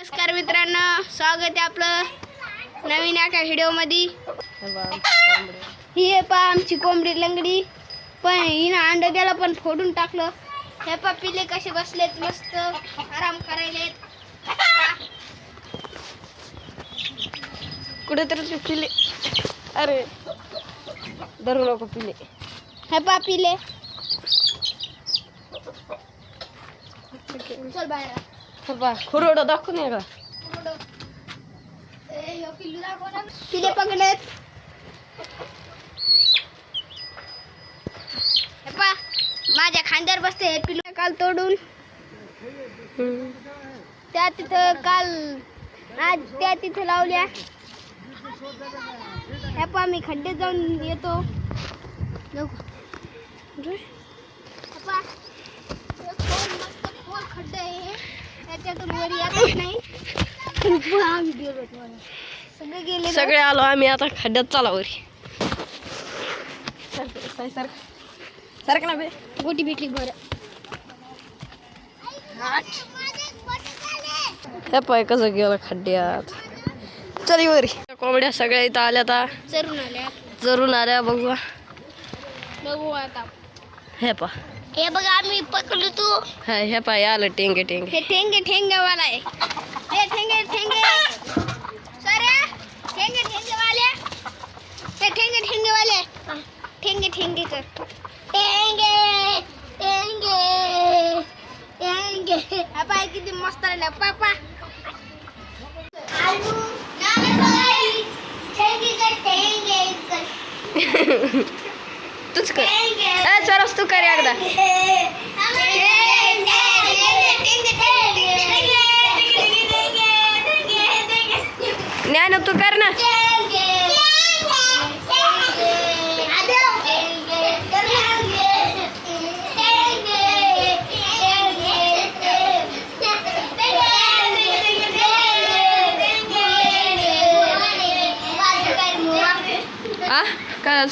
नमस्कार मित्रांनो स्वागत आहे आपलं नवीन एका व्हिडिओमध्ये. ही आहे पा आमची कोंबडी लंगडी. पण हिनं अंड द्याला पण फोडून टाकलं. हे पा पिले कसे बसलेत मस्त आराम करायलेत. कुठेतरी ते पिले अरे धरू नको पिले हे पा पिले चल बाहेर. बा खुरोडं दाखवून ये का पिले पकडलेत हे पा माझ्या खांद्यावर बसते. हे पिलं काल तोडून. त्या तिथं काल आज त्या तिथं लावल्या. ह्या पा मी खड्ड्यात जाऊन येतो? हे खड्डा हे. त्याच्यातून वर येतच नाही. आम्ही गेलो. सगळे गेले सगळे आलो आम्ही आता खड्ड्यात. चाला वरी. सारख ना बे. गोटी भेटली बरं. हे पाय कसं गेलं खड्ड्यात. चल वरी. कोंबड्या सगळ्या इथं आल्या आता चरून आल्या. जरून आल्या बघू. बघू आता. हे पा. हे बघा आम्ही पकडलो तू. हा हे पाय आलं टेंगे टेंगे. हे ठेंगे ठेंगेवाला आहे. हे ठेंगे ठेंगे सरे ठेंगे ठेंगेवाले हे ठेंगे ठेंगेवाले ठेंगे ठेंगे कर. ठेंगे ठेंगे ठेंगे किती मस्त राहिला. पापा कर. ಕರಿ ಆಗದ ನಾನು ತುಕಾರನ Ah, kalau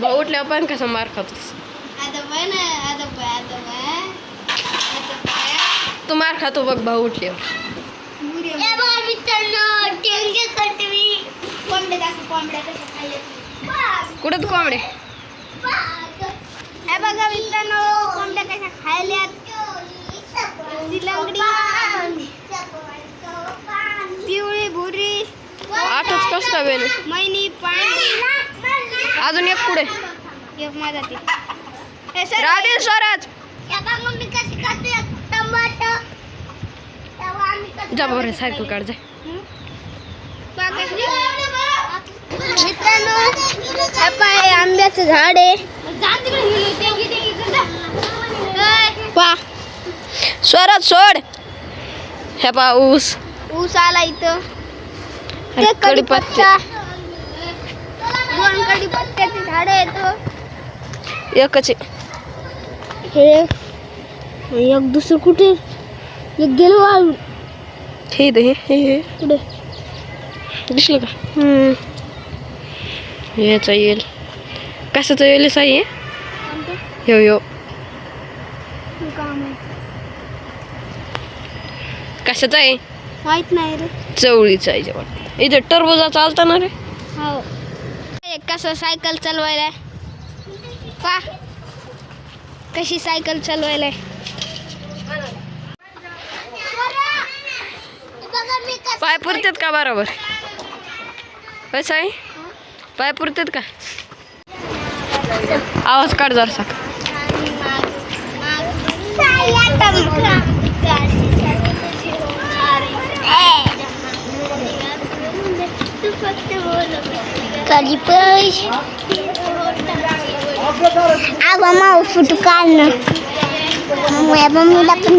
भाऊ उठल्यावर पण कसं मार खातोस. तू मार खातो बघ भाऊ उठल्यावर. कुठं तू कोंबडे? हे बघा मित्रांनो कोंबड्या कशा खायल्यात ती लंगडी पिवळी भुरी आठच कसं मैनी अजून एक पुढे. एक माझा ते. सर राधे स्वराज. जा बरं सायकल काढ जा. मित्रांनो हे पाय आंब्याचं झाड आहे. पा. स्वराज सोड. हे पा ऊस. ऊस आला इथं. ते कडीपत्ता दोन कडीपत्त्याचे झाड आहेत एकच आहे. हे. एक दुसरं कुठे? एक गेलो वाळून हे इथं, हे हे हे. कुठे दिसलं का? याचा येईल कशाचं येईल साई यो यो. कशाचा आहे? माहीत नाही रे. चवळीचा आहे जेवण. इथे टरबुजा चालता ना रे. हो. कसं सायकल चालवायला पा. कशी सायकल चालवायला पाय पुरतात का बरोबर? कसं आहे पाय पुरतात का? आवाज काढ जरसा. depois. Ah, vamos futucar, né? Não é, vamos dar pra